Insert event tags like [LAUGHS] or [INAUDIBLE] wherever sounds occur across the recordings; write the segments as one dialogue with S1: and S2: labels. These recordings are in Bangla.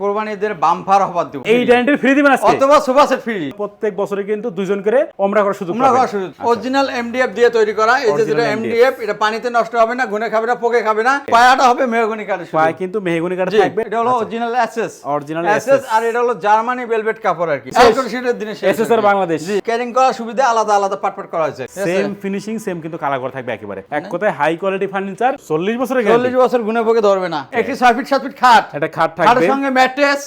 S1: কোরবানিদের বাম্পার অফার দিব।
S2: এই গ্যারান্টি ফ্রি দিবেন আজকে?
S1: অথবা সোফা সেট ফ্রি
S2: প্রত্যেক বছরে কিন্তু দুইজন করে ওমরা করার সুযোগ
S1: তোমরা
S2: পাবেন।
S1: করা শুরু অরিজিনাল এমডিএফ দিয়ে তৈরি করা। এই যে যেটা এমডিএফ এটা পানিতে নষ্ট হবে না গুনে খাবে না পোকে খাবে না। পায়াটা হবে মেহগনি কাঠের।
S2: পায়ে কিন্তু মেহগুনি কাঠ থাকবে।
S1: এটা হলো অরিজিনাল
S2: Original
S1: অ্যাসেস
S2: SS
S1: আর এটা হলো জার্মানি ভেলভেট কাপড় আর কি। এখন দিনে আর
S2: বাংলাদেশ।
S1: ক্যারিং করার সুবিধা আলাদা আলাদা পাট পাট করা হয়েছে।
S2: সেম ফিনিশিং সেম কিন্তু কালার থাকবে একেবারে। এক কথায় হাই কোয়ালিটি ফার্নিচার 40 বছরের
S1: চল্লিশ
S2: গ্যারান্টি
S1: বছর গুনে পোকে ধরবে না। একটি ছয় ফিট সাত ফিট খাট।
S2: এটা খাট
S1: খাটের সঙ্গে ম্যাট্রেস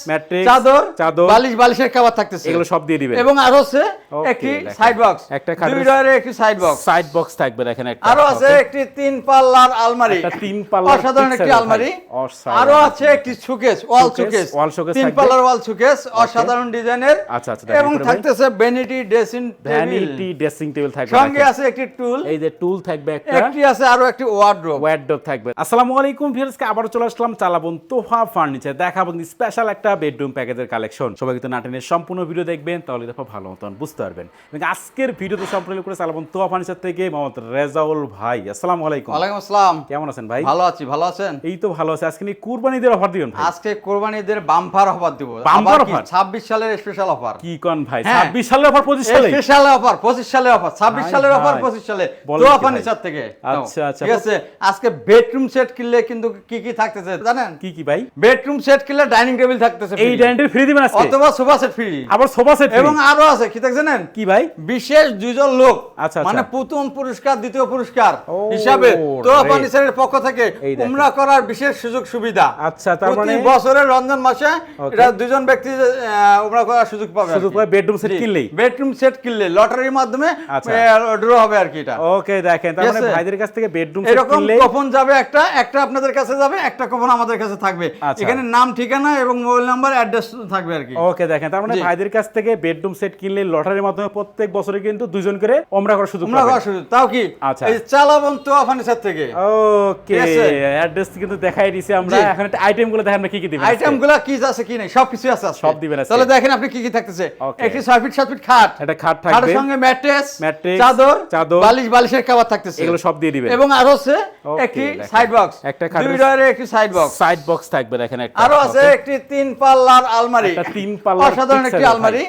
S1: চাদর
S2: চাদর,
S1: বালিশ বালিশের খাবার থাকতেছে।
S2: এগুলো সব দিয়ে দিবেন।
S1: এবং আরও
S2: Okay,
S1: একটি সাইড বক্স
S2: একটা
S1: দুই একটি সাইড বক্স
S2: সাইড বক্স থাকবে দেখেন একটা।
S1: আরও আছে একটি তিন পাল্লার আলমারি।
S2: একটা তিন পাল্লার
S1: অসাধারণ একটি আলমারি। আরও আছে একটি সুকেস ওয়াল সুকেস
S2: wall showcase
S1: তিন পাল্লার ওয়াল সুকেস অসাধারণ ডিজাইনের।
S2: আচ্ছা, আচ্ছা,
S1: এবং থাকতেছে vanity dressing
S2: vanity dressing table থাকবে
S1: সঙ্গে আছে একটি টুল
S2: এই যে টুল থাকবে একটা।
S1: একটি আছে আরও একটি ওয়ার্ড্রোব
S2: ওয়ার্ডরোব থাকবে। আসসালামু আলাইকুম ভিউয়ার্সকে আবার চলে আসলাম চালাবন তোফা ফার্নিচার। দেখাবো স্পেশাল একটা বেডরুম প্যাকেজের কালেকশন। সবাই কিন্তু নাটেনের সম্পূর্ণ ভিডিও দেখবেন তাহলে দেখো ভালো মতন বুঝতে পারবেন। এবং আজকের ভিডিওতে সম্পূর্ণ করে চালাবন তোফা ফার্নিচার থেকে মোহাম্মদ রেজাউল ভাই। আসসালামু আলাইকুম।
S1: ওয়ালাইকুম আসসালাম।
S2: কেমন আছেন ভাই?
S1: ভালো আছি ভালো আছেন?
S2: এই তো ভালো আছে। আজকে কুরবানিদের অফার দিবেন ভাই।
S1: আজকে কোরবানিদের বাম্পার অফার দিব।
S2: Bumper offer?
S1: ছাব্বিশ সালের স্পেশাল অফার
S2: কি কন ভাই?
S1: হ্যাঁ।
S2: 26 সালের অফার 25 সালে?
S1: স্পেশাল অফার পঁচিশ সালের অফার ছাব্বিশ
S2: ভাই,
S1: সালের অফার
S2: ভাই।
S1: পঁচিশ সালে।
S2: বলেন
S1: দোয়া ফার্নিচার থেকে।
S2: আচ্ছা, আচ্ছা।
S1: ঠিক আছে আজকে বেডরুম সেট কিনলে কিন্তু কি কি থাকতেছে জানেন?
S2: কি কি ভাই?
S1: বেডরুম সেট কিনলে ডাইনিং টেবিল থাকতেছে
S2: এই। ফ্রি দিবেন আজকে?
S1: অথবা সোফা সেট ফ্রি
S2: আবার সোফা সেট
S1: এবং আরও আছে কি থাকছে জানেন
S2: কি ভাই?
S1: বিশেষ দুইজন লোক
S2: আচ্ছা,
S1: মানে
S2: আচ্ছা।
S1: প্রথম পুরস্কার দ্বিতীয় পুরস্কার হিসাবে তো ফার্নিচারের পক্ষ থেকে উমরা করার বিশেষ সুযোগ সুবিধা।
S2: আচ্ছা তার মানে
S1: বছরের রমজান মাসে এটা ব্যক্তি উমরা করার সুযোগ পাবে
S2: শুধু বেডরুম সেট কিনলেই।
S1: বেডরুম সেট কিনলে লটারির মাধ্যমে
S2: আচ্ছা।
S1: ড্র হবে আর কি এটা।
S2: ওকে দেখেন তার মানে ভাইদের কাছ থেকে বেডরুম সেট
S1: এরকম
S2: কিনলে
S1: কপন যাবে একটা একটা আপনাদের কাছে যাবে একটা কপন আমাদের কাছে থাকবে।
S2: আচ্ছা।
S1: এখানে নাম ঠিকানা এবং মোবাইল নাম্বার অ্যাড্রেস থাকবে আর কি।
S2: ওকে দেখেন তার মানে ভাইদের কাছ থেকে বেডরুম সেট কিনলে লটারির মাধ্যমে প্রত্যেক বছরে কিন্তু দুইজন করে ওমরা করার সুযোগ
S1: তোমরা
S2: পাবেন।
S1: করা শুরু তাও কি?
S2: আচ্ছা।
S1: এই চালাবন তো ফার্নিচার থেকে।
S2: ওকে অ্যাড্রেস কিন্তু দেখাই দিছি আমরা। এখন একটা আইটেমগুলো দেখেন কি কি দিবেন
S1: আইটেমগুলা কি আছে কি নেই সবকিছু আছে
S2: সব দিবেন।
S1: তাহলে দেখেন আপনি কি কি থাকতেছে। একটি ছয় ফিট সাত ফিট খাট।
S2: একটা খাট থাকবে।
S1: খাটের সঙ্গে ম্যাট্রেস
S2: Mattress,
S1: চাদর
S2: চাদর,
S1: বালিশ বালিশের খাবার থাকতেছে।
S2: এগুলো সব দিয়ে দিবেন।
S1: এবং আরও আছে একটি সাইড বক্স
S2: একটা খাটের-
S1: দুই ডয়ারের একটি সাইড বক্স
S2: সাইড বক্স থাকবে দেখেন একটা।
S1: আরও আছে
S2: Okay?
S1: একটি তিন পাল্লার আলমারি।
S2: তিন পাল্লার
S1: অসাধারণ একটি আলমারি।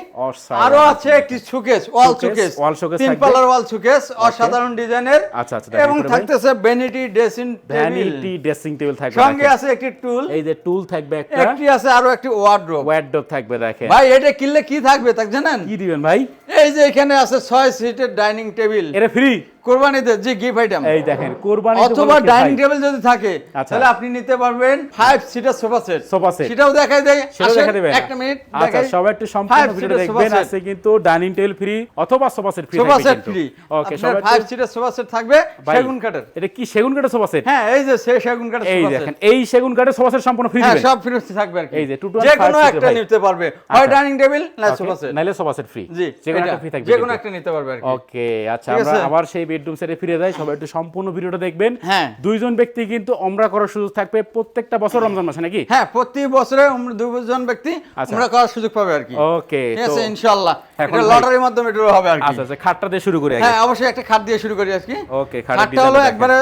S1: আরও আছে একটি সুকেস ওয়াল সুকেস
S2: wall showcase
S1: তিন পাল্লার ওয়াল সুকেস অসাধারণ ডিজাইনের।
S2: আচ্ছা, আচ্ছা,
S1: এবং থাকতেছে vanity dressing
S2: vanity dressing table থাকবে
S1: সঙ্গে আছে একটি টুল
S2: এই যে টুল থাকবে একটা।
S1: একটি আছে আরও একটি ওয়ার্ড্রোব
S2: ওয়ার্ডরোব থাকবে দেখেন।
S1: ভাই এটা কিনলে কি থাকবে তা জানেন?
S2: কি দিবেন ভাই?
S1: এই যে এখানে আছে ছয় সিটের ডাইনিং টেবিল
S2: এটা ফ্রি
S1: কোরবানিতে যে গিফট আইটেম
S2: এই দেখেন কোরবানি
S1: অথবা ডাইনিং টেবিল যদি থাকে
S2: আচ্ছা।
S1: তাহলে আপনি নিতে পারবেন five seater sofa set
S2: Sofa set।
S1: সেটাও দেখাই দেয়
S2: সেটা
S1: আসেন,
S2: দেখা দিবেন।
S1: একটা মিনিট
S2: আচ্ছা সবাই একটু সম্পূর্ণ
S1: sofa
S2: দেখবেন আছে কিন্তু ডাইনিং টেবিল ফ্রি অথবা sofa set free
S1: sofa set free
S2: okay সবাই
S1: ফাইভ সিটার সোফা সেট থাকবে সেগুন কাঠের
S2: এটা কি সেগুন কাঠের সোফা সেট
S1: হ্যাঁ এই যে সে সেগুন কাঠের সোফা সেট
S2: এই সেগুন কাঠের সোফা সেট সম্পূর্ণ ফ্রি
S1: হ্যাঁ সব ফ্রি থাকবে আর কি।
S2: এই যে two to
S1: যে কোনো একটা নিতে পারবে। হয়
S2: আচ্ছা।
S1: ডাইনিং টেবিল না সোফা সেট
S2: নাইলে সোফা সেট ফ্রি
S1: জি
S2: যে কোনো একটা ফ্রি থাকবে
S1: যে কোনো একটা নিতে পারবে আর কি।
S2: ওকে আচ্ছা আমরা আবার সেই বেডরুম সেটে ফিরে যাই সবাই একটু সম্পূর্ণ ভিডিওটা দেখবেন।
S1: হ্যাঁ।
S2: দুইজন ব্যক্তি কিন্তু ওমরা করার সুযোগ থাকবে প্রত্যেকটা বছর রমজান মাসে নাকি?
S1: হ্যাঁ প্রতি বছরে দুজন ব্যক্তি
S2: আচ্ছা।
S1: আমরা করার সুযোগ পাবে আর কি।
S2: ওকে
S1: ঠিক আছে ইনশাআল্লাহ। এটা লটারির মাধ্যমে ড্র হবে আর কি।
S2: আচ্ছা আচ্ছা খাটটা দিয়ে শুরু করি আগে।
S1: হ্যাঁ অবশ্যই একটা খাট দিয়ে শুরু করি আজকে।
S2: ওকে
S1: খাটটা হলো একবারে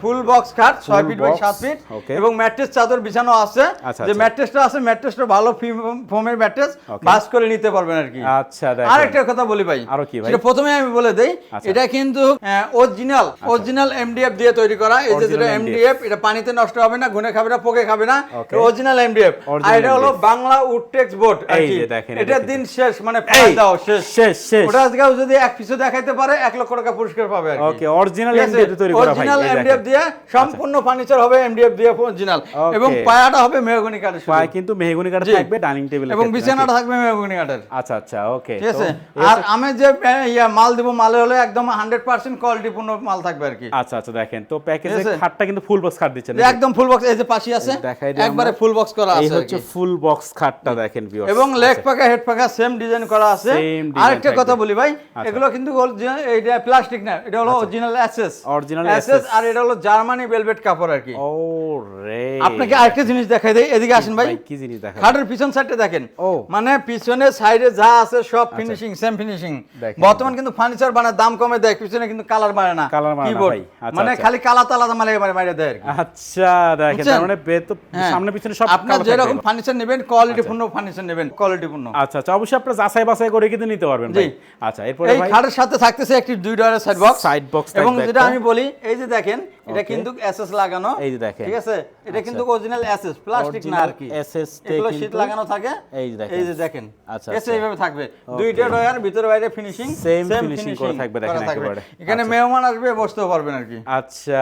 S1: ফুল বক্স খাট ছয়
S2: Full
S1: ফিট বাই
S2: box,
S1: সাত ফিট এবং ম্যাট্রেস চাদর বিছানো আছে।
S2: আচ্ছা,
S1: যে
S2: আচ্ছা।
S1: ম্যাট্রেসটা আছে ম্যাট্রেসটা ভালো ফোমের ম্যাট্রেস. বাস করে নিতে পারবেন আর কি।
S2: আচ্ছা
S1: আর একটা কথা বলি ভাই।
S2: আরও কি ভাই?
S1: প্রথমে আমি বলে দেই
S2: আচ্ছা।
S1: এটা কিন্তু অরিজিনাল অরিজিনাল এমডিএফ দিয়ে তৈরি করা। এই যে যেটা এমডিএফ এটা পানিতে নষ্ট হবে না গুনে খাবে না পোকে খাবে না. অরিজিনাল এমডিএফ আর এটা হলো বাংলা উডটেক্স বোর্ড
S2: এই যে দেখেন, এটা
S1: দিন শেষ মানে দাও শেষ।
S2: শেষ শেষ।
S1: ওটা আজকে যদি এক পিছু দেখাইতে পারে এক লক্ষ টাকা পুরস্কার পাবে আর
S2: ওকে অরিজিনাল এমডিএফ তৈরি করা ভাই।
S1: অরিজিনাল এমডিএফ দিয়ে সম্পূর্ণ ফার্নিচার হবে এমডিএফ দিয়ে অরিজিনাল এবং পায়াটা হবে মেহগনি কাঠের।
S2: পায়ে কিন্তু মেহগুনি কাঠ থাকবে ডাইনিং টেবিল
S1: এবং বিছানাটা থাকবে মেহগনি কাঠের।
S2: আচ্ছা আচ্ছা ওকে
S1: ঠিক আছে? আর আমি যে মাল দিব মালে হলে একদম হান্ড্রেড পার্সেন্ট কোয়ালিটি পূর্ণ মাল থাকবে আর কি।
S2: আচ্ছা আচ্ছা দেখেন। তো প্যাকেজে খাটটা কিন্তু ফুল বক্স খাট দিচ্ছেন
S1: একদম ফুল বক্স এই যে পাশে আছে একবারে ফুল বক্স করা আছে আর
S2: হচ্ছে ফুল বক্স খাটটা দেখেন viewers।
S1: এবং লেগ
S2: আচ্ছা।
S1: পাকা হেড পাকা সেম ডিজাইন করা আছে। আরেকটা কথা বলি ভাই
S2: আচ্ছা।
S1: এগুলো কিন্তু এইটা প্লাস্টিক না এটা হলো অরিজিনাল
S2: Original
S1: অ্যাসেস আর এটা হলো জার্মানি ভেলভেট কাপড় আর কি।
S2: ও রে।
S1: আপনাকে আরেকটা জিনিস দেখাই দেই এদিকে আসেন ভাই।
S2: কি জিনিস দেখা
S1: খাটের পিছন সাইডটা দেখেন।
S2: ও।
S1: মানে পিছনে সাইডে যা আছে সব ফিনিশিং সেম ফিনিশিং বর্তমান কিন্তু ফার্নিচার বানায় দাম কমে দেয় পিছনে কিন্তু কিন্তু কালার মারে না
S2: কালার মারে না ভাই। আচ্ছা,
S1: মানে
S2: আচ্ছা।
S1: খালি কালা তালা মারে মারে মারে দেয়
S2: আচ্ছা দেখেন তার মানে তো
S1: হ্যাঁ।
S2: সামনে পিছনে সব আপনি
S1: ফার্নিচার নেবেন কোয়ালিটি পূর্ণ ফার্নিচার নেবেন কোয়ালিটি পূর্ণ।
S2: আচ্ছা আচ্ছা অবশ্যই আপনি যাচাই বাছাই করে কিন্তু নিতে পারবেন ভাই। আচ্ছা এরপরে
S1: এই খাটের সাথে থাকতেছে একটি দুই ডয়ারের সাইড বক্স
S2: সাইড বক্স
S1: এবং যেটা আমি বলি এই যে দেখেন এটা কিন্তু এসএস লাগানো
S2: এই যে দেখেন।
S1: ঠিক আছে এটা কিন্তু অরিজিনাল এসএস প্লাস্টিক না আর কি
S2: তে
S1: এগুলো
S2: কিন্তু-
S1: লাগানো থাকে
S2: এই যে দেখেন।
S1: এই যে দেখেন
S2: আচ্ছা,
S1: এসে
S2: আচ্ছা।
S1: এইভাবে থাকবে দুইটা ডয়ার ভিতরে বাইরে ফিনিশিং
S2: Same finishing করা থাকবে, দেখেন একেবারে।
S1: এখানে
S2: আচ্ছা।
S1: মেহমান আসবে বসতেও পারবেন আর কি
S2: আচ্ছা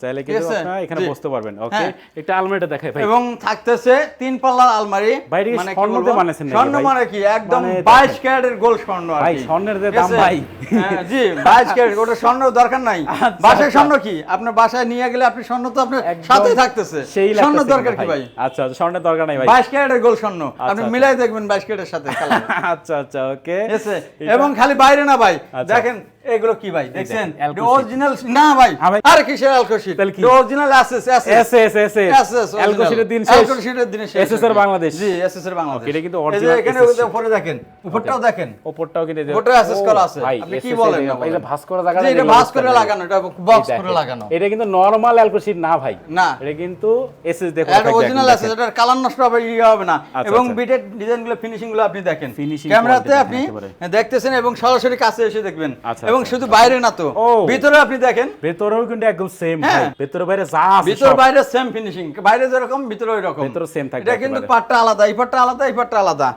S2: চাইলে কিন্তু
S1: আছে?
S2: আপনারা এখানে বসতে পারবেন ওকে
S1: হ্যাঁ।
S2: একটা আলমারিটা দেখাই ভাই
S1: এবং থাকতেছে তিন পাল্লার আলমারি মানে কি
S2: স্বর্ণতে নাকি
S1: স্বর্ণ মানে কি একদম
S2: মানে
S1: বাইশ
S2: দেখেন।
S1: ক্যারেটের গোল্ড স্বর্ণ আর
S2: ভাই,
S1: কি।
S2: স্বর্ণের যে দাম ভাই।
S1: হ্যাঁ, জি বাইশ ক্যারেট ওটা স্বর্ণ দরকার নাই
S2: আচ্ছা,
S1: বাসায়
S2: আচ্ছা।
S1: স্বর্ণ কি আপনার বাসায় নিয়ে গেলে আপনি স্বর্ণ তো আপনার
S2: সাথে
S1: সাথেই থাকতেছে।
S2: সেই
S1: স্বর্ণ দরকার কি ভাই?
S2: আচ্ছা আচ্ছা, স্বর্ণের দরকার নাই ভাই।
S1: বাইশ ক্যারেটের গোল স্বর্ণ। আপনি
S2: আচ্ছা।
S1: মিলাই দেখবেন বাইশ ক্যারেটের সাথে। [LAUGHS]
S2: আচ্ছা আচ্ছা ওকে?
S1: এবং খালি বাইরে না ভাই।
S2: আচ্ছা।
S1: দেখেন এগুলো কি ভাই? দেখছেন? অরিজিনাল না ভাই। আরে কিসের অ্যালকোশিট
S2: তাহলে কি?
S1: Original SS
S2: S S S S
S1: SS
S2: alco
S1: original।
S2: শীটের দিন শেষ।
S1: শীটের দিনে শেষ।
S2: এসএস এর বাংলাদেশ।
S1: জি এসএস এর বাংলাদেশ
S2: এটা কিন্তু original
S1: এখানে উপরে দেখেন উপরটাও দেখেন।
S2: ওপরটাও কিন্তু
S1: করা আছে। আপনি কি বলেন
S2: করা
S1: এটা
S2: এগুলো
S1: ভাঁজ
S2: বুঝতে
S1: করে লাগানো, এটা
S2: এই
S1: করে লাগানো।
S2: এটা কিন্তু নরমাল অ্যালকো শীট না ভাই।
S1: না।
S2: এটা কিন্তু এসএস দেখো
S1: এটা অরিজিনাল আছে এটার কালার নষ্ট হবে ইয়ে হবে না।
S2: আচ্ছা,
S1: এবং
S2: আচ্ছা।
S1: বিটের ডিজাইনগুলো ফিনিশিংগুলো আপনি দেখেন। ক্যামেরাতে আপনি দেখতেছেন এবং সরাসরি কাছে এসে দেখবেন।
S2: আচ্ছা,
S1: এবং শুধু বাইরে না তো। ভিতরে আপনি দেখেন।
S2: ভেতরেও কিন্তু একদম সেম
S1: হ্যাঁ।
S2: ভেতরে বাইরে যা
S1: ভিতর বাইরে সেম ফিনিশিং বাইরে যেরকম ভিতরে ওই রকম
S2: ভিতরে same থাকবে
S1: এটা কিন্তু পাটটা আলাদা। এই পাটটা আলাদা এই পাটটা আলাদা।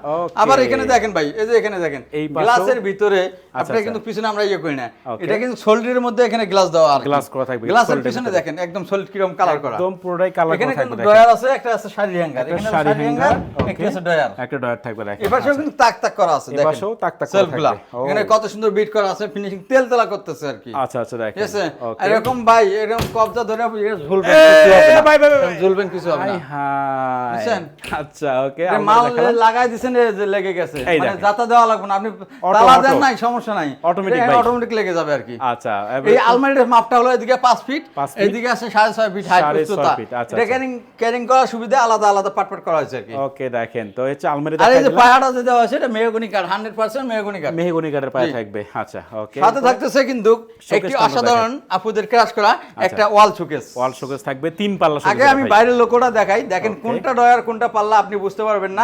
S1: আবার এখানে দেখেন ভাই এই যে এখানে দেখেন।
S2: এই
S1: গ্লাসের ভিতরে
S2: আচ্ছা,
S1: আপনি
S2: আচ্ছা।
S1: কিন্তু পিছনে আমরা ইয়ে করি না। এটা কিন্তু সোল্ডারের মধ্যে এখানে গ্লাস দেওয়া আর
S2: Glass করা থাকবে,
S1: গ্লাসের পিছনে দেখেন একদম সলিড কীরকম কালার করা।
S2: একদম পুরোটাই কালার
S1: এখানে
S2: করা
S1: কিন্তু
S2: থাকবে
S1: ডয়ার আছে একটা আছে শাড়ি হ্যাঙ্গার এখানে
S2: শাড়ি
S1: হ্যাঙ্গার একটা আছে ডয়ার
S2: একটা ডয়ার থাকবে দেখেন।
S1: এপাশেও কিন্তু তাক তাক করা আছে দেখেন।
S2: এপাশেও তাক তাক করা থাকবে।
S1: এখানে কত সুন্দর বিট করা আছে ফিনিশিং তেল তেলা করতেছে আর কি।
S2: আচ্ছা আচ্ছা দেখেন।
S1: আছে? এরকম ভাই এরকম কবজা ধরে ঝুলবেন।
S2: ভাই, ভাই।
S1: ঝুলবেন কিছু হবে না। বুঝছেন?
S2: আচ্ছা ওকে
S1: মাল লাগাই দিছেন এই যে লেগে গেছে। মানে। যাতা দেওয়া লাগবে না আপনি তালা দেন নাই সমস্যা নাই।
S2: Automatic ভাই।
S1: অটোমেটিক লেগে যাবে আর কি।
S2: আচ্ছা
S1: এই আলমারির মাপটা হলো এদিকে পাঁচ ফিট এদিকে আছে সাড়ে ছয় ফিট হাইট উচ্চতা।
S2: আচ্ছা,
S1: এটা
S2: আচ্ছা।
S1: ক্যারিং ক্যারিং করার সুবিধা আলাদা আলাদা পাট পাট করা হয়েছে আর কি।
S2: ওকে দেখেন তো হচ্ছে আলমারি
S1: আর এই যে পাহাড়া যে দেওয়া আছে এটা মেহগনি কাঠ হান্ড্রেড পার্সেন্ট মেহগনি কাঠ।
S2: মেহগনি কাঠের পায়ে। থাকবে। আচ্ছা ওকে
S1: সাথে থাকতেছে কিন্তু একটি অসাধারণ আপুদের ক্রাশ করা একটা ওয়াল শোকেস
S2: ওয়াল শোকেস থাকবে তিন পাল্লা
S1: আগে আমি বাইরের লোকটা দেখাই দেখেন. কোনটা ডয়ার কোনটা পাল্লা আপনি বুঝতে পারবেন না।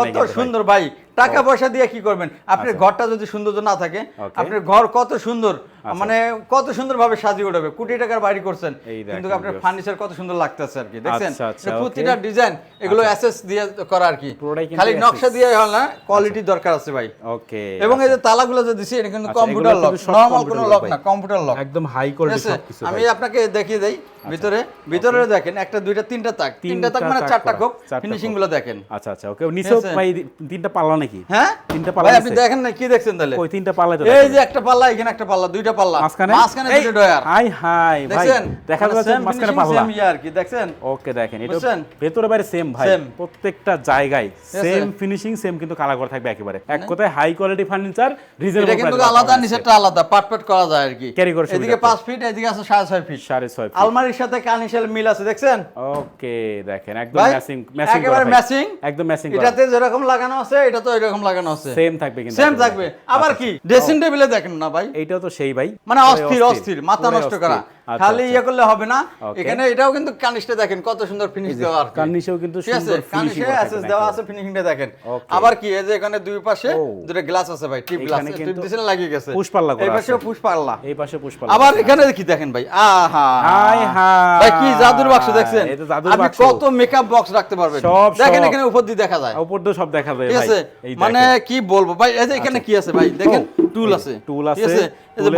S1: কত সুন্দর ভাই। টাকা পয়সা দিয়ে কি করবেন? আপনার ঘরটা যদি সৌন্দর্য না থাকে আপনার ঘর কত সুন্দর মানে কত সুন্দর ভাবে সাজিয়ে উঠবে। কোটি টাকার বাড়ি করছেন কিন্তু আপনার ফার্নিচার কত সুন্দর লাগতেছে আর কি দেখছেন?
S2: আচ্ছা, আচ্ছা.
S1: প্রতিটা ডিজাইন এগুলো এসএস দিয়ে করা আর কি। খালি নকশা দিয়ে হল না কোয়ালিটি দরকার আছে ভাই।
S2: ওকে
S1: এবং এই যে তালাগুলো যে দিছি এটা কিন্তু
S2: আচ্ছা,
S1: কম্পিউটার লক নরমাল কোনো লক না কম্পিউটার লক
S2: একদম হাই কোয়ালিটি
S1: আছে?
S2: সবকিছু
S1: আমি আপনাকে দেখিয়ে দেই ভিতরে ভিতরে দেখেন একটা দুইটা তিনটা তাক। তিনটা তাক মানে চারটা কোপ ফিনিশিংগুলো দেখেন।
S2: আচ্ছা আচ্ছা ওকে
S1: আছে?
S2: ভাই তিনটা পাল্লা নাকি?
S1: হ্যাঁ?
S2: তিনটা পাল্লা
S1: আপনি দেখেন না কি দেখছেন তাহলে?
S2: কই তিনটা পাল্লা
S1: এই যে একটা পাল্লা এখানে একটা পাল্লা দুইটা পাল্লা।
S2: মাঝখানে?
S1: মাঝখানে দুটো ডয়ার।
S2: হাই হাই ভাই দেখা
S1: মানে
S2: যাচ্ছে মাঝখানে পাল্লা।
S1: same ইয়ে আর কি দেখছেন?
S2: ওকে দেখেন এটা ভেতরে বাইরে সেম ভাই। প্রত্যেকটা জায়গায় সেম ফিনিশিং সেম কিন্তু করা থাকবে একেবারে। এক কথায় হাই কোয়ালিটি ফার্নিচার রিজনেবল
S1: এটা কিন্তু আলাদা নিচেরটা আলাদা পাট পাট করা যায় আর কি।
S2: Carry করে
S1: এদিকে
S2: আছে।
S1: পাঁচ ফিট এদিকে আছে সাড়ে ছয় ফিট
S2: সাড়ে ছয়
S1: আলমারির সাথে কানিশাল মিল আছে দেখছেন?
S2: ওকে দেখেন একদম ম্যাচিং ম্যাচিং
S1: একেবারে ম্যাচিং
S2: একদম ম্যাচিং
S1: এটাতে যেরকম লাগানো আছে এটা তো এরকম লাগানো আছে।
S2: সেম থাকবে কিন্তু
S1: সেম থাকবে। আবার কি? ড্রেসিং টেবিলে দেখেন না ভাই।
S2: এইটাও তো সেই ভাই।
S1: মানে অস্থির অস্থির। মাথা নষ্ট করা।
S2: আচ্ছা,
S1: খালি
S2: আচ্ছা।
S1: ইয়ে করলে হবে না। এখানে এটাও কিন্তু কানিশটা দেখেন কত সুন্দর ফিনিশ দেওয়া আর কি।
S2: কার্নিশেও কিন্তু
S1: আছে?
S2: সুন্দর ফিনিশিং
S1: অ্যাসেস দেওয়া আছে ফিনিশিংটা দেখেন। আবার কি এই যে এখানে দুই পাশে দুটো গ্লাস আছে ভাই টিপ গ্লাস টিপ দিছেন লাগিয়ে গেছে।
S2: পুশ পাল্লা করা
S1: এই পাশে
S2: আছে।
S1: পুশ পাল্লা
S2: এই পাশে পুষ্পা
S1: আবার এখানে কি দেখেন ভাই। আহা।
S2: হাই হাই।
S1: ভাই কি জাদুর বাক্স দেখছেন?
S2: তো জাদুর
S1: আপনি
S2: বাক্স।
S1: কত মেকআপ বক্স রাখতে পারবেন? দেখেন এখানে উপর দিয়ে দেখা যায়।
S2: উপর দিয়ে সব দেখা যায়
S1: ঠিক
S2: ভাই।
S1: আছে? মানে কি বলব? ভাই এই যে এখানে কি আছে ভাই? দেখেন টুল আছে। টুল
S2: আছে,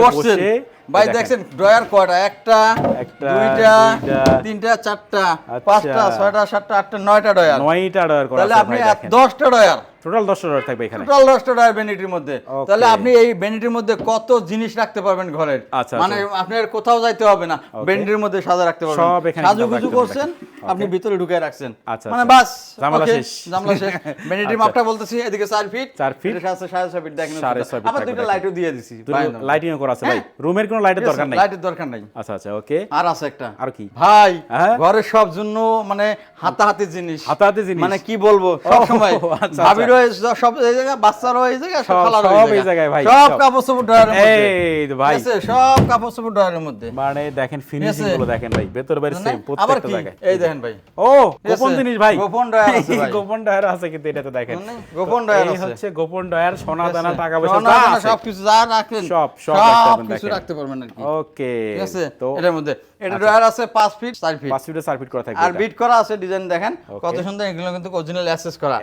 S1: বসছেন।
S2: বসে,
S1: ভাই
S2: দেখেন।
S1: দেখছেন ড্রয়ার কয়টা? একটা
S2: একটা,
S1: দুইটা তিনটা চারটা
S2: আচ্ছা।
S1: পাঁচটা ছয়টা সাতটা আটটা নয়টা ড্রয়ার।
S2: নয়টা ড্রয়ার
S1: তাহলে আপনি দশটা ড্রয়ার।
S2: টোটাল দশটা ডয়ার থাকবে এখানে।
S1: টোটাল দশটা ড্রয়ার বেনিটির মধ্যে। তাহলে আপনি এই বেনিটির মধ্যে কত জিনিস রাখতে পারবেন ঘরের?
S2: আচ্ছা,
S1: মানে আপনার কোথাও যাইতে হবে না। বেনিটির মধ্যে সাজা রাখতে পারবেন।
S2: সব এখানে
S1: সাজুগুজু
S2: রাখতে
S1: করছেন আপনি ভিতরে ঢুকে রাখছেন।
S2: আচ্ছা,
S1: মানে
S2: আচ্ছা।
S1: বাস
S2: ঝামেলা
S1: okay,
S2: শেষ।
S1: ঝামেলা শেষ। [LAUGHS]
S2: আচ্ছা।
S1: মাপটা বলতেছি এদিকে চার ফিট
S2: চার feet।
S1: এটার সাথে সাড়ে ছয় ফিট দেখেন আবার
S2: দেখেন।
S1: লাইটও দিয়ে দিছি
S2: লাইটিং করা আছে ভাই। রুমের কোনো লাইটের দরকার নাই?
S1: লাইটের দরকার নাই।
S2: আচ্ছা আচ্ছা ওকে
S1: আর আছে একটা।
S2: আর কি?
S1: ভাই
S2: হ্যাঁ?
S1: ঘরের সব জন্য মানে হাতাহাতি জিনিস।
S2: হাতাহাতি জিনিস?
S1: মানে কি বলব? সব সময়
S2: আচ্ছা,
S1: ভাবির সব এই জায়গায় বাচ্চারও এই জায়গায় সব
S2: সব- সব এই জায়গায়। ভাই,
S1: সব
S2: সব।
S1: কাপড় চোপড় ড্রয়ারের মধ্যে।
S2: এই তো ভাই।
S1: আছে? সব কাপড় চোপড় ড্রয়ারের মধ্যে।
S2: মানে দেখেন ফিনিশিংগুলো দেখেন ভাই ভেতর বাইরে সেম প্রত্যেকটা জায়গায়
S1: এই দেখেন ভাই।
S2: ও গোপন জিনিস ভাই।
S1: গোপন ড্রয়ার আছে [LAUGHS] ভাই।
S2: গোপন ডয়ার আছে কিন্তু এটাতে দেখেন।
S1: মানে গোপন ড্রয়ার আছে।
S2: হচ্ছে গোপন ডয়ার সোনা দানা টাকা পয়সা
S1: সোনা দানা
S2: আছে।
S1: সবকিছু যা রাখেন
S2: সব সব রাখতে পারবেন, দেখেন। ওকে তো
S1: এটার মধ্যে এটা ড্রয়ার আছে 5 ফিট 4 ফিট
S2: 5 ফিটে 4 ফিট করা থাকবে
S1: আর বিট করা আছে ডিজাইন দেখেন। কত সুন্দর এগুলো কিন্তু অরিজিনাল অ্যাসেস করা।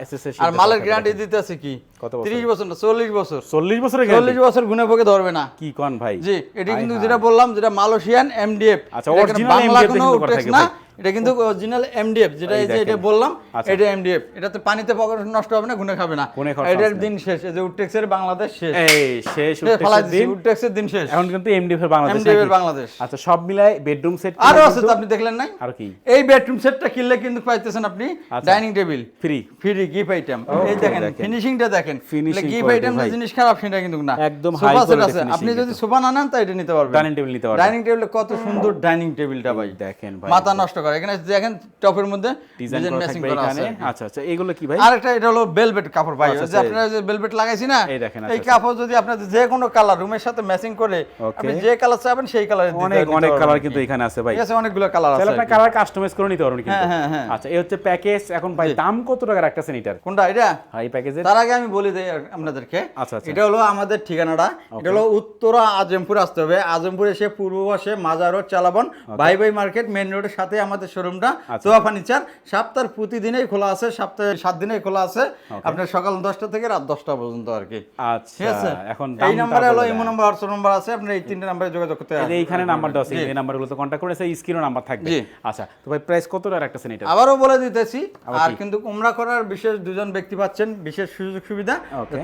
S1: আর মালের গ্যারান্টি। দিতে আছে কি?
S2: কত বছর?
S1: 30 বছর না 40 বছর।
S2: চল্লিশ বছরের
S1: চল্লিশ
S2: গ্যারান্টি
S1: বছর গুনে পকে ধরবে না।
S2: কি কোন ভাই?
S1: জি এটা কিন্তু যেটা বললাম যেটা মালয়েশিয়ান এমডিএফ
S2: আচ্ছা, অরিজিনাল
S1: এমডিএফ
S2: কিন্তু করা
S1: টেক্সট
S2: থাকে
S1: না।
S2: ভাই।
S1: এটা কিন্তু অরিজিনাল এমডিএফ যেটা
S2: এই
S1: যে এটা বললাম
S2: আচ্ছা।
S1: এটা এমডিএফ এটাতে পানিতে পকেট নষ্ট হবে না গুনে খাবে না। এটার দিন শেষ এই যে উডটেক্সের বাংলাদেশ শেষ।
S2: এই শেষ
S1: ফালাই
S2: দিন।
S1: উডটেক্সের দিন শেষ।
S2: এখন কিন্তু এমডিএফ এর বাংলাদেশ
S1: এমডিএফ এর বাংলাদেশ।
S2: আচ্ছা সব মিলাই বেডরুম সেট
S1: আরও আছে তো আপনি দেখলেন নাই?
S2: আর কি?
S1: এই বেডরুম সেটটা কিনলে কিন্তু পাইতেছেন আপনি। Dining table
S2: free
S1: free gift item এই দেখেন। ফিনিশিংটা দেখেন।
S2: Finishing
S1: gift item. জিনিস খারাপ সেটা কিন্তু না।
S2: একদম
S1: সোফা সেট আছে। আপনি যদি। সোফা না নেন তা এটা নিতে পারবেন।
S2: ডাইনিং টেবিল নিতে পারবেন।
S1: ডাইনিং টেবিলে কত সুন্দর ডাইনিং টেবিলটা ভাই।
S2: দেখেন ভাই।
S1: মাথা নষ্ট করে। এখানে দেখেন টপের মধ্যে
S2: ডিজাইন
S1: ম্যাচিং করা আছে।
S2: আচ্ছা আচ্ছা এগুলো কি ভাই?
S1: আর একটা এটা হলো বেলভেট কাপড় ভাই।
S2: আচ্ছা,
S1: যে
S2: আচ্ছা,
S1: আপনারা যে বেলভেট লাগাইছি না
S2: এই দেখেন,
S1: এই
S2: আচ্ছা,
S1: কাপড় যদি আপনাদের যে কোনো কালার রুমের সাথে ম্যাচিং করে আপনি যে কালার চাবেন সেই কালারে
S2: অনেক অনেক কালার কিন্তু এখানে আছে ভাই।
S1: আছে অনেকগুলো কালার আছে
S2: আপনার কালার কাস্টমাইজ করে নিতে পারবেন কিন্তু।
S1: হ্যাঁ, হ্যাঁ, হ্যাঁ।
S2: আচ্ছা এই হচ্ছে প্যাকেজ এখন ভাই দাম কত টাকা রাখতেছেন এটার?
S1: কোনটা এটা?
S2: হাই প্যাকেজের
S1: তার আগে আমি বলে দিই আপনাদেরকে।
S2: আচ্ছা, আচ্ছা।
S1: এটা হলো আমাদের ঠিকানাটা। এটা হলো উত্তরা আজমপুর আসতে হবে। আজমপুর এসে পূর্ব পাশে মাজার রোড চালাবন। ভাই ভাই মার্কেট মেন রোডের সাথে আমাদের শোরুমটা
S2: আচ্ছা।
S1: তোয়া ফার্নিচার সপ্তাহের প্রতিদিনেই খোলা আছে সপ্তাহে সাত দিনেই খোলা আছে। আপনার সকাল দশটা থেকে রাত দশটা পর্যন্ত আর কি।
S2: আচ্ছা এখন
S1: এই নাম্বারে হলো ইমো নাম্বার হোয়াটসঅ্যাপ নাম্বার আছে আপনি এই তিনটে নাম্বারে যোগাযোগ করতে
S2: যে এইখানে নাম্বার দেওয়া আছে
S1: জি।
S2: এই করে সেই স্ক্রিনও নাম্বার থাকবে। আচ্ছা তো ভাই প্রাইস কত টাকা রাখতেছেন এটা
S1: আবারও বলে দিতেছি আর কিন্তু করার বিশেষ দুজন ব্যক্তি পাচ্ছেন বিশেষ সুযোগ সুবিধা.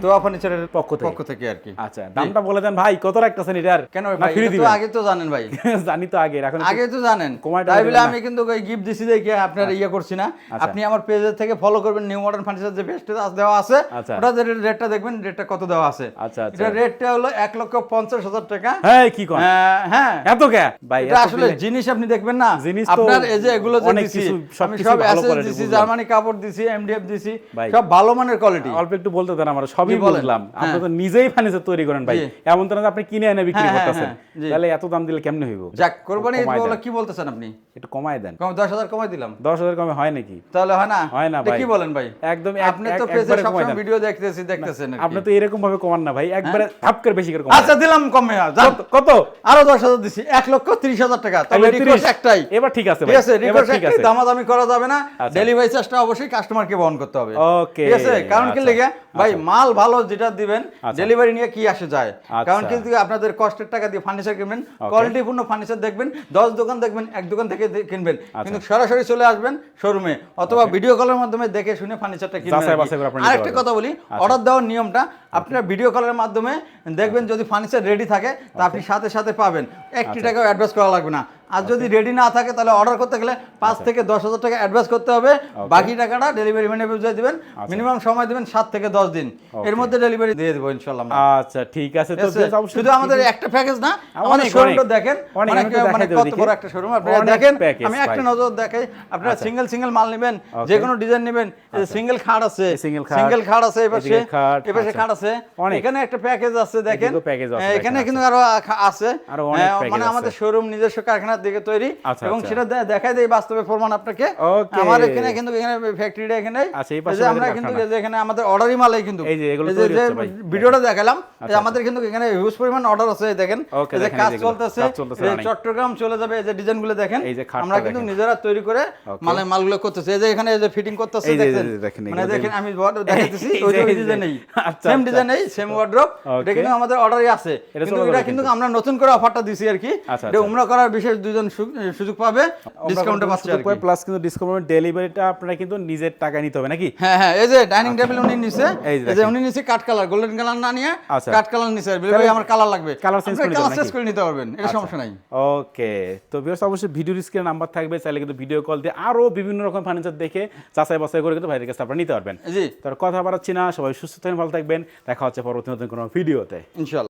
S1: তোয়া ফার্নিচারের
S2: পক্ষ থেকে।
S1: পক্ষ থেকে আর কি।
S2: আচ্ছা দামটা বলে দেন ভাই কত রাখতেছেন এটার
S1: কেন ভাই তো আগে তো জানেন ভাই। [LAUGHS]
S2: জানি তো আগে এখন
S1: আগে তো জানেন। আমি কিন্তু ওই গিফট দিছি দেখে আপনার ইয়ে করছি না।
S2: আচ্ছা।
S1: আপনি আমার পেজের থেকে ফলো করবেন। নিউ মডার্ন ফার্নিচার যে বেস্ট দেওয়া আছে
S2: আচ্ছা।
S1: ওটা যে রেটটা দেখবেন রেটটা কত দেওয়া আছে।
S2: আচ্ছা আচ্ছা।
S1: এটা রেটটা হলো এক লক্ষ পঞ্চাশ হাজার টাকা।
S2: হ্যাঁ কি কোন?
S1: হ্যাঁ
S2: এত কে? ভাই
S1: এটা আসলে জিনিস আপনি দেখবেন না।
S2: জিনিস তো
S1: আপনার এই যে এগুলো যে দিছি আমি সব অ্যাসেস দিছি জার্মানি কাপড় দিছি এমডিএফ দিছি সব ভালো মানের কোয়ালিটি
S2: অল্প একটু বলতে দেন আমার সবই
S1: বলেন।
S2: বুঝলাম। আপনি
S1: হ্যাঁ।
S2: তো নিজেই ফার্নিচার তৈরি করেন ভাই। এমন তো না আপনি কিনে এনে বিক্রি
S1: হ্যাঁ, হ্যাঁ,
S2: করতেছেন।
S1: হ্যাঁ,
S2: তাহলে এত দাম দিলে কেমনে হইব?
S1: যাক কোরবানি বলে কি বলতেছেন আপনি?
S2: একটু কমায় দেন।
S1: কম দশ হাজার কমাই দিলাম।
S2: দশ হাজার কমে হয় নাকি?
S1: তাহলে হয় না?
S2: হয় না ভাই।
S1: কি বলেন ভাই?
S2: একদম
S1: আপনি তো পেজে সবসময় ভিডিও দেখতেছি দেখতেছেন
S2: আপনি তো এরকম ভাবে কমান না ভাই। একবারে ধাপ করে বেশি করে
S1: আচ্ছা দিলাম কমে
S2: কত-
S1: আরও দশ হাজার দিছি। এক লক্ষ তিরিশ হাজার টাকা। তবে রিকোয়েস্ট একটাই।
S2: এবার ঠিক আছে
S1: ঠিক আছে রিকোয়েস্ট একটাই। দামাদামি করা যাবে না।
S2: আচ্ছা।
S1: ডেলিভারি চার্জটা অবশ্যই কাস্টমারকে বহন করতে হবে।
S2: Okay,
S1: ঠিক আছে? কারণ কি
S2: আচ্ছা।
S1: লেগে ভাই মাল ভালো যেটা দিবেন
S2: আচ্ছা।
S1: ডেলিভারি নিয়ে কি আসে যায়?
S2: আচ্ছা।
S1: কারণ কিন্তু আপনাদের কষ্টের টাকা দিয়ে ফার্নিচার কিনবেন কোয়ালিটিপূর্ণ ফার্নিচার দেখবেন দশ দোকান দেখবেন এক দোকান থেকে কিনবেন।
S2: আচ্ছা।
S1: কিন্তু সরাসরি চলে আসবেন শোরুমে অথবা ভিডিও কলের মাধ্যমে দেখে শুনে ফার্নিচারটা কিনবেন আরেকটা কথা বলি অর্ডার দেওয়ার নিয়মটা আপনারা ভিডিও কলের মাধ্যমে দেখবেন যদি ফার্নিচার রেডি থাকে তা আপনি সাথে সাথে পাবেন। একটি
S2: আচ্ছা।
S1: টাকাও অ্যাডভান্স করা লাগবে না। আর যদি রেডি না থাকে তাহলে অর্ডার করতে গেলে পাঁচ
S2: আচ্ছা।
S1: থেকে দশ হাজার টাকা অ্যাডভান্স করতে হবে। বাকি টাকাটা ডেলিভারি ম্যানে বুঝিয়ে দিবেন। মিনিমাম সময় দিবেন সাত থেকে দশ দিন। এর মধ্যে ডেলিভারি দিয়ে দেবো ইনশাল্লাহ
S2: আচ্ছা ঠিক আছে।
S1: শুধু আমাদের একটা প্যাকেজ না আমাদের শোরুমটা দেখেন। মানে কত বড় একটা শোরুম আপনারা দেখেন আমি একটা নজর দেখাই। আপনারা
S2: আচ্ছা।
S1: সিঙ্গেল সিঙ্গেল মাল নেবেন. যে কোনো ডিজাইন নেবেন। সিঙ্গেল খাট আছে
S2: single খাট,
S1: সিঙ্গেল খাট আছে এপাশে এপাশে
S2: আচ্ছা।
S1: খাট আছে। এখানে একটা প্যাকেজ আছে দেখেন। এখানে কিন্তু আরও আছে। হ্যাঁ, মানে আমাদের শোরুম নিজস্ব কারখানার দিকে তৈরি
S2: আচ্ছা,
S1: এবং
S2: আচ্ছা।
S1: সেটা দেখাই দেই বাস্তবে প্রমাণ আপনাকে আমার এখানে কিন্তু এখানে ফ্যাক্টরিটা এখানে
S2: আচ্ছা,
S1: আমরা কিন্তু এখানে আমাদের অর্ডারই মালাই কিন্তু
S2: এই যে এগুলো তৈরি হচ্ছে ভাই।
S1: ভিডিওটা দেখালাম
S2: আচ্ছা,
S1: আমাদের কিন্তু এখানে হিউজ পরিমাণ অর্ডার আছে দেখেন এই যে কাজ চলতেছে চট্টগ্রাম চলে যাবে এই যে ডিজাইনগুলো দেখেন আমরা কিন্তু নিজেরা তৈরি করে. মালে মালগুলো করতেছে এই যে এখানে এই যে ফিটিং করতেছে দেখেন মানে দেখেন। আমি বড় দেখাইতেছি ওই ডিজাইন নেই
S2: আচ্ছা,
S1: সেম
S2: আচ্ছা।
S1: ডিজাইন নেই সেম ওয়ার্ড্রপ এটা কিন্তু আমাদের অর্ডারই আছে কিন্তু এটা কিন্তু। আমরা নতুন করে অফারটা দিছি আর কি
S2: আচ্ছা,
S1: এটা
S2: আচ্ছা।
S1: উমরা করার বিশেষ দুজন সুযোগ পাবে ডিসকাউন্টে পাচ্ছে আর কি।
S2: প্লাস কিন্তু ডিসকাউন্ট ডেলিভারিটা আপনারা কিন্তু নিজের টাকায় নিতে হবে নাকি?
S1: হ্যাঁ হ্যাঁ এই যে ডাইনিং টেবিল উনি নিছে
S2: এই যে।
S1: উনি নিছে কাট কালার গোল্ডেন কালার না নিয়ে
S2: আচ্ছা।
S1: কাট কালার নিছে আর বলে ভাই আমার কালার লাগবে।
S2: Colour change করে নিতে
S1: কালার চেঞ্জ করে নিতে পারবেন এটা সমস্যা নাই।
S2: ওকে তো বিকজ অবশ্যই ভিডিও স্ক্রিনে নাম্বার থাকবে চাইলে কিন্তু ভিডিও কল দিয়ে আরও বিভিন্ন রকম ফার্নিচার দেখে যাচাই বাছাই করে কিন্তু ভাইদের কাছে আপনারা নিতে পারবেন।
S1: জি।
S2: তার কথা বাড়াচ্ছি না সবাই সুস্থ থাকবেন ভালো থাকবেন। দেখা হচ্ছে পরবর্তী নতুন কোনো ভিডিওতে
S1: ইনশাল্লাহ।